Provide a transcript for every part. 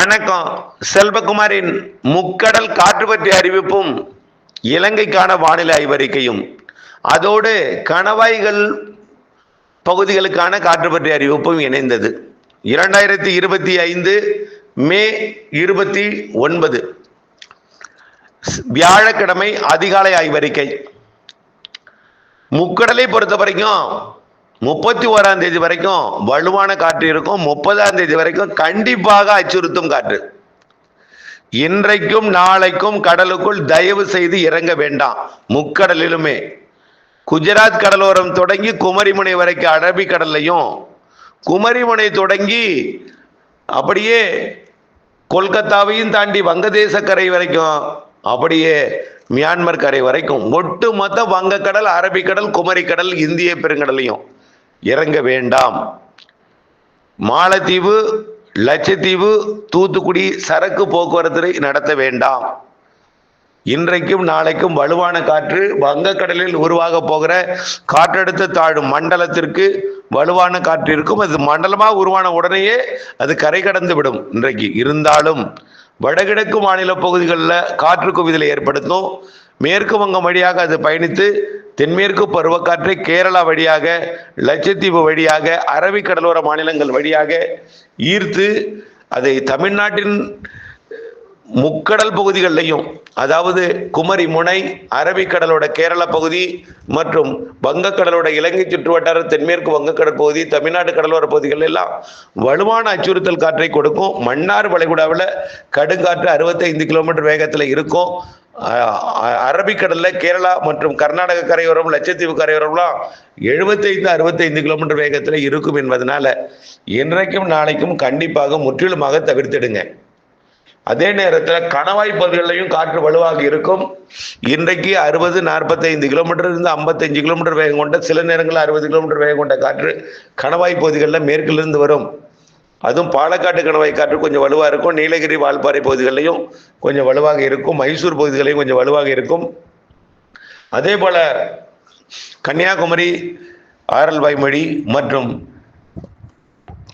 வணக்கம். செல்வகுமாரின் முக்கடல் காற்று பற்றிய அறிவிப்பும் இலங்கைக்கான வானிலை ஆய்வறிக்கையும். அதோடு கணவாய்கள் பகுதிகளுக்கான காற்று பற்றிய அறிவிப்பும் இணைந்தது. இரண்டாயிரத்தி இருபத்தி ஐந்து மே இருபத்தி ஒன்பது. வியாழக்கிழமை அதிகாலை ஆய்வறிக்கை. முக்கடலை பொறுத்த வரைக்கும் முப்பத்தி ஓராம் தேதி வரைக்கும் வலுவான காற்று இருக்கும். முப்பதாம் தேதி வரைக்கும் கண்டிப்பாக அச்சுறுத்தும் காற்று. இன்றைக்கும் நாளைக்கும் கடலுக்குள் தயவு செய்து இறங்க வேண்டாம். முக்கடலிலுமே. குஜராத் கடலோரம் தொடங்கி குமரிமுனை வரைக்கும் அரபிக்கடல்லையும் குமரிமுனை தொடங்கி அப்படியே கொல்கத்தாவையும் தாண்டி வங்கதேச கரை வரைக்கும் அப்படியே மியான்மர் கரை வரைக்கும். ஒட்டுமொத்த வங்கக்கடல் அரபிக்கடல் குமரிக்கடல் இந்திய பெருங்கடலையும். இறங்க வேண்டாம். மாலத்தீவு லட்சத்தீவு தூத்துக்குடி சரக்கு போக்குவரத்தை நடத்த வேண்டாம். இன்றைக்கும் நாளைக்கும் வலுவான காற்று வங்கக்கடலில் உருவாக போகிற காற்றழுத்த தாழ்வு மண்டலத்திற்கு வலுவான காற்று இருக்கும். அது மண்டலமாக உருவான உடனேயே அது கரை கடந்து விடும் இன்றைக்கு. இருந்தாலும் வடகிழக்கு மாநில பகுதிகளில் காற்று குவிதலை ஏற்படுத்தும். மேற்கு வங்கம் வழியாக அது பயணித்து தென்மேற்கு பருவக்காற்றை கேரளா வழியாக லட்சத்தீவு வழியாக அரபிக் கடலோர மாநிலங்கள் வழியாக ஈர்த்து அதை தமிழ்நாட்டின் முக்கடல் பகுதிகளிலையும் அதாவது குமரி முனை அரபிக்கடலோட கேரள பகுதி மற்றும் வங்கக்கடலோட இலங்கை சுற்றுவட்டார தென்மேற்கு வங்கக்கடல் பகுதி தமிழ்நாடு கடலோர பகுதிகள் எல்லாம் வலுவான அச்சுறுத்தல் காற்றை கொடுக்கும். மன்னார் வளைகுடாவில் கடுங்காற்று அறுபத்தைந்து கிலோமீட்டர் வேகத்தில் இருக்கும். அரபிக்கடல்ல கேரளா மற்றும் கர்நாடக கரையோரம் லட்சத்தீவு கரையோரம்லாம் எழுபத்தைந்து அறுபத்தைந்து கிலோமீட்டர் வேகத்தில் இருக்கும் என்பதனால இன்றைக்கும் நாளைக்கும் கண்டிப்பாக முற்றிலுமாக தவிர்த்திடுங்க. அதே நேரத்தில் கணவாய் பகுதிகளிலையும் காற்று வலுவாக இருக்கும். இன்றைக்கு அறுபது நாற்பத்தைந்து கிலோமீட்டர் இருந்து ஐம்பத்தஞ்சு கிலோமீட்டர் வேகம் கொண்ட சில நேரங்களில் அறுபது கிலோமீட்டர் வேகம் கொண்ட காற்று கணவாய் பகுதிகளில் மேற்கிலிருந்து வரும். அதுவும் பாலக்காட்டு கணவாய் காற்று கொஞ்சம் வலுவாக இருக்கும். நீலகிரி வால்பாறை பகுதிகளிலையும் கொஞ்சம் வலுவாக இருக்கும். மைசூர் பகுதிகளையும் கொஞ்சம் வலுவாக இருக்கும். அதே போல கன்னியாகுமரி ஆரல்வாய்மொழி மற்றும்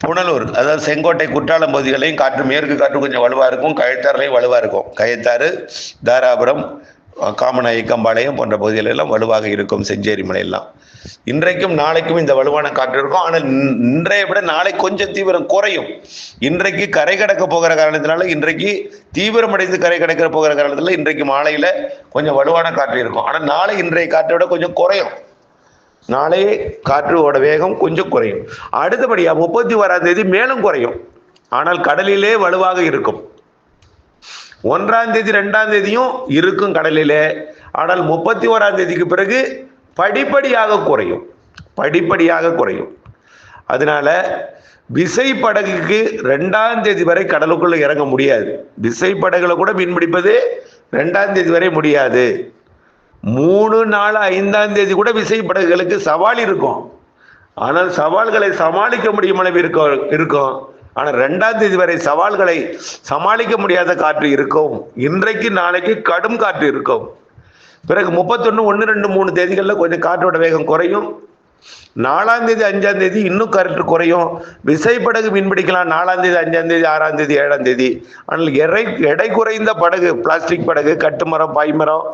புனலூர் அதாவது செங்கோட்டை குற்றாலம் பகுதிகளையும் காற்று மேற்கு காற்று கொஞ்சம் வலுவாக இருக்கும் கயத்தாறுலையும் வலுவாக இருக்கும். கயத்தாறு தாராபுரம் காமநாயக்கம்பாளையம் போன்ற பகுதிகளெல்லாம் வலுவாக இருக்கும் செஞ்சேரி மலையெல்லாம். இன்றைக்கும் நாளைக்கும் இந்த வலுவான காற்று இருக்கும். ஆனால் இன்றைய விட நாளை கொஞ்சம் தீவிரம் குறையும். இன்றைக்கு கரை கடக்க போகிற காரணத்தினால இன்றைக்கு தீவிரமடைந்து கரை கடக்க போகிற காரணத்தில் இன்றைக்கு மாலையில் கொஞ்சம் வலுவான காற்று இருக்கும். ஆனால் நாளை இன்றைய காற்றை விட கொஞ்சம் குறையும். நாளே காற்றோட வேகம் கொஞ்சம் குறையும். அடுத்தபடியாக முப்பத்தி ஓராம் தேதி மேலும் குறையும். ஆனால் கடலிலே வலுவாக இருக்கும். ஒன்றாம் தேதி ரெண்டாம் தேதியும் இருக்கும் கடலிலே. ஆனால் முப்பத்தி ஓராம் தேதிக்கு பிறகு படிப்படியாக குறையும். படிப்படியாக குறையும். அதனால விசை படகுக்கு ரெண்டாம் தேதி வரை கடலுக்குள்ள இறங்க முடியாது. விசை படகுல கூட மீன் பிடிப்பது ரெண்டாம் தேதி வரை முடியாது. மூணு நாலு ஐந்தாம் தேதி கூட விசை படகுகளுக்கு சவால் இருக்கும். ஆனால் சவால்களை சமாளிக்க முடியும் அளவு இருக்கும் இருக்கும். ஆனால் ரெண்டாம் தேதி வரை சவால்களை சமாளிக்க முடியாத காற்று இருக்கும். இன்றைக்கு நாளைக்கு கடும் காற்று இருக்கும். பிறகு முப்பத்தொன்று ஒன்று ரெண்டு மூணு தேதிகளில் கொஞ்சம் காற்றோட வேகம் குறையும். நாலாம் தேதி அஞ்சாம் தேதி இன்னும் கரண்ட் குறையும். விசைப்படகு மீன்பிடிக்கலாம் நாலாம் தேதி அஞ்சாம் தேதி ஆறாம் தேதி ஏழாம் தேதி. ஆனால் எடை எடை குறைந்த படகு பிளாஸ்டிக் படகு கட்டுமரம் பாய்மரம்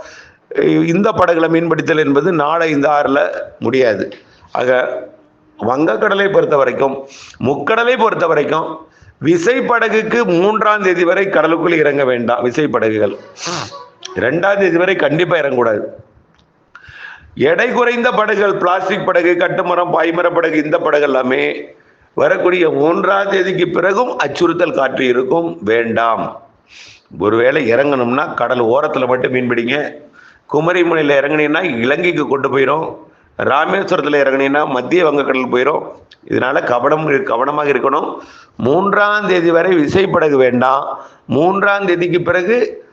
இந்த படகுல மீன்பிடித்தல் என்பது நாளை இந்த ஆறில் முடியாது. ஆக வங்கக்கடலை பொறுத்த வரைக்கும் முக்கடலை பொறுத்த வரைக்கும் விசைப்படகுக்கு மூன்றாம் தேதி வரை கடலுக்குள் இறங்க வேண்டாம் விசைப்படகுகள். ரெண்டாம் தேதி வரை கண்டிப்பா இறங்கக்கூடாது. எடை குறைந்த படகுகள் பிளாஸ்டிக் படகு கட்டுமரம் பாய்மர படகு இந்த படகு எல்லாமே வரக்கூடிய மூன்றாம் தேதிக்கு பிறகும் அச்சுறுத்தல் காற்று இருக்கும். வேண்டாம். ஒருவேளை இறங்கணும்னா கடல் ஓரத்தில் மட்டும் மீன் குமரிமுனையில் குமரி இறங்கினீங்கன்னா இலங்கைக்கு கொண்டு போயிடும் ராமேஸ்வரத்தில் இறங்கினீங்கன்னா மத்திய வங்கக்கடல் போயிடும் இதனால கவனம் கவனமாக இருக்கணும். மூன்றாம் தேதி வரை விசைப்படகு வேண்டாம். மூன்றாம் தேதிக்கு பிறகு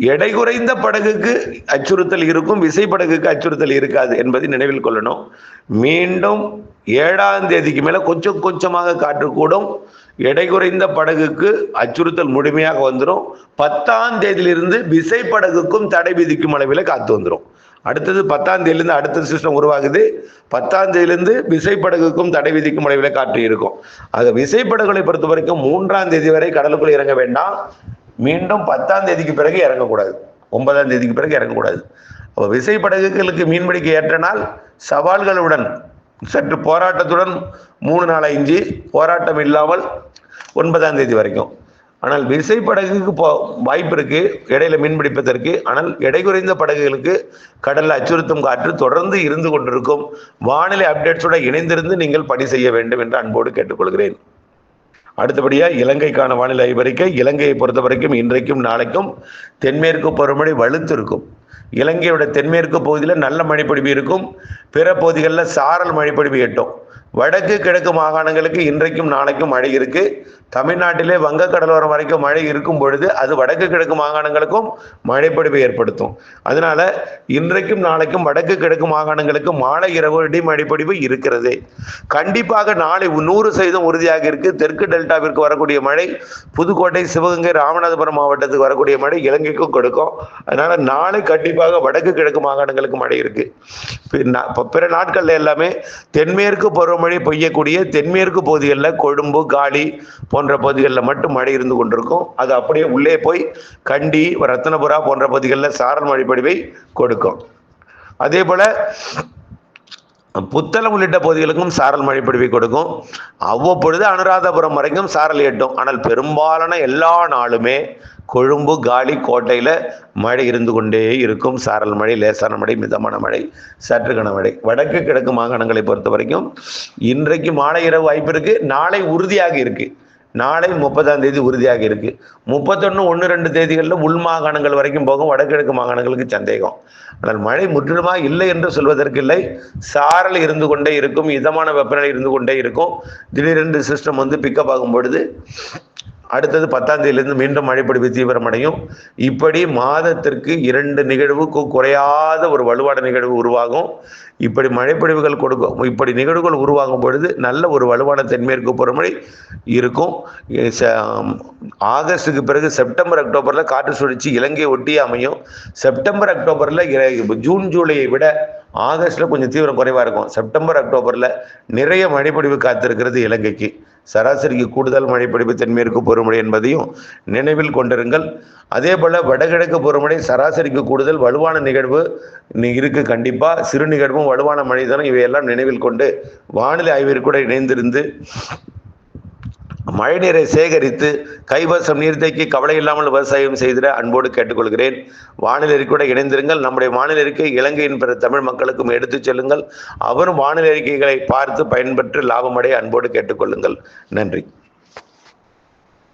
எடை குறைந்த படகுக்கு அச்சுறுத்தல் இருக்கும். விசைப்படகுக்கு அச்சுறுத்தல் இருக்காது என்பதை நினைவில் கொள்ளணும். மீண்டும் ஏழாம் தேதிக்கு மேலே கொஞ்சம் கொஞ்சமாக காற்று கூடும். எடை குறைந்த படகுக்கு அச்சுறுத்தல் முழுமையாக வந்துடும் பத்தாம் தேதியிலிருந்து விசைப்படகுக்கும் தடை விதிக்கும் அளவில் காத்து வந்துடும் அடுத்தது பத்தாம் தேதியிலிருந்து அடுத்த சிஸ்டம் உருவாகுது. பத்தாம் தேதியிலிருந்து விசைப்படகுக்கும் தடை விதிக்கும் அளவில் காற்று இருக்கும். ஆக விசைப்படகுகளை பொறுத்த வரைக்கும் மூன்றாம் தேதி வரை கடலுக்குள் இறங்க வேண்டாம். மீண்டும் பத்தாம் தேதிக்கு பிறகு இறங்கக்கூடாது. ஒன்பதாம் தேதிக்கு பிறகு இறங்கக்கூடாது. அப்போ விசைப்படகுகளுக்கு மீன்பிடிக்க ஏற்ற நாள் சவால்களுடன் சற்று போராட்டத்துடன் மூணு நாள் ஐந்து போராட்டம் இல்லாமல் ஒன்பதாம் தேதி வரைக்கும். ஆனால் விசைப்படகுக்கு போ வாய்ப்பு இருக்கு. இடையில மீன் பிடிப்பதற்கு ஆனால் எடை குறைந்த படகுகளுக்கு கடல்ல அச்சுறுத்தும் காற்று தொடர்ந்து இருந்து கொண்டிருக்கும். வானிலை அப்டேட்ஸோட இணைந்திருந்து நீங்கள் பணி செய்ய வேண்டும் என்று அன்போடு கேட்டுக்கொள்கிறேன். அடுத்தபடியாக இலங்கைக்கான வானிலை ஆய்வறிக்கை. இலங்கையை பொறுத்த வரைக்கும் இன்றைக்கும் நாளைக்கும் தென்மேற்கு பருவமழை வலுத்து இருக்கும். இலங்கையோட தென்மேற்கு பகுதியில் நல்ல மழைப்பொழிவு இருக்கும். பிற பகுதிகளில் சாரல் மழைப்பொழிவு எட்டும். வடக்கு கிழக்கு மாகாணங்களுக்கு இன்றைக்கும் நாளைக்கும் மழை இருக்கு. தமிழ்நாட்டிலே வங்க கடலோரம் வரைக்கும் மழை இருக்கும் பொழுது அது வடக்கு கிழக்கு மாகாணங்களுக்கும் மழைப்பொழிவை ஏற்படுத்தும். அதனால இன்றைக்கும் நாளைக்கும் வடக்கு கிழக்கு மாகாணங்களுக்கு மாலை இரவு இடி மழைப்பொழிவு இருக்கிறது. கண்டிப்பாக நாளை நூறு சதவீதம் உறுதியாக இருக்கு. தெற்கு டெல்டாவிற்கு வரக்கூடிய மழை புதுக்கோட்டை சிவகங்கை ராமநாதபுரம் மாவட்டத்துக்கு வரக்கூடிய மழை இலங்கைக்கும் கொடுக்கும். அதனால நாளை கண்டிப்பாக வடக்கு கிழக்கு மாகாணங்களுக்கு மழை இருக்கு. பிற பிற நாட்கள்ல எல்லாமே தென்மேற்கு பருவமழை பெய்யக்கூடிய தென்மேற்கு பகுதிகளில் கொழும்பு காலி போன்ற பகுதிகளில் மட்டும் மழை இருந்து கொண்டிருக்கும். அது அப்படியே உள்ளே போய் கண்டி ரத்னபுரா போன்ற பகுதிகளில் சாரல் மழை பொழிவை கொடுக்கும். அதே போல புத்தளம் உள்ளிட்ட பகுதிகளுக்கும் சாரல் மழை பொழிவை கொடுக்கும். அவ்வப்பொழுது அனுராதபுரம் வரைக்கும் சாரல் எட்டும். ஆனால் பெரும்பாலான எல்லா நாளுமே கொழும்பு காலி கோட்டையில் மழை இருந்து கொண்டே இருக்கும். சாரல் மழை லேசான மழை மிதமான மழை சற்று கனமழை வடக்கு கிழக்கு மாகாணங்களை பொறுத்த வரைக்கும் இன்றைக்கு மாலை இரவு வாய்ப்பு இருக்கு. நாளை உறுதியாக இருக்குது நாளை முப்பதாம் தேதி உறுதியாக இருக்கு. முப்பத்தொன்று ஒன்று ரெண்டு தேதிகளில் உள் மாகாணங்கள் வரைக்கும் போகும் வடகிழக்கு மாகாணங்களுக்கு சந்தேகம். ஆனால் மழை முற்றிலுமாக இல்லை என்று சொல்வதற்கு இல்லை. சாரல் இருந்து கொண்டே இருக்கும் இதமான வெப்பநிலை இருந்து கொண்டே இருக்கும். திடீரென்று சிஸ்டம் வந்து பிக்கப் ஆகும் பொழுது அடுத்தது பத்தாம் தேதியிலிருந்து மீண்டும் மழைப்பொழிவு தீவிரமடையும். இப்படி மாதத்திற்கு இரண்டு நிகழ்வுக்கு குறையாத ஒரு வலுவான நிகழ்வு உருவாகும். இப்படி மழைப்பொழிவுகள் கொடுக்கும் இப்படி நிகழ்வுகள் உருவாகும் பொழுது நல்ல ஒரு வலுவான தென்மேற்கு பருவமழை இருக்கும். ச- ஆகஸ்டுக்கு பிறகு செப்டம்பர் அக்டோபரில் காற்று சுழற்சி இலங்கையை ஒட்டியே அமையும். செப்டம்பர் அக்டோபரில் ஜூன் ஜூலையை விட ஆகஸ்டில் கொஞ்சம் தீவிரம் குறைவாக இருக்கும். செப்டம்பர் அக்டோபரில் நிறைய மழைப்பொழிவு காத்திருக்கிறது இலங்கைக்கு. சராசரிக்கு கூடுதல் மழைப்பொழிவு தென்மேற்கு பருவமழை என்பதையும் நினைவில் கொண்டிருங்கள். அதே போல வடகிழக்கு பருவமழை சராசரிக்கு கூடுதல் வலுவான நிகழ்வு இருக்கு கண்டிப்பா. சிறு நிகழ்வும் வலுவான மழைதானம் இவையெல்லாம் நினைவில் கொண்டு வானிலை ஆய்விற்கு கூட இணைந்திருந்து மழைநீரை சேகரித்து கைவசம் நீர்த்தேக்கி கவலை இல்லாமல் விவசாயம் செய்திட அன்போடு கேட்டுக்கொள்கிறேன். வானிலை அறிக்கையோட இணைந்திருங்கள். நம்முடைய வானிலை அறிக்கை இலங்கையின் பிற தமிழ் மக்களுக்கும் எடுத்துச் செல்லுங்கள். அவரும் வானிலை அறிக்கைகளை பார்த்து பயன்பெற்று லாபமடைய அன்போடு கேட்டுக்கொள்ளுங்கள். நன்றி.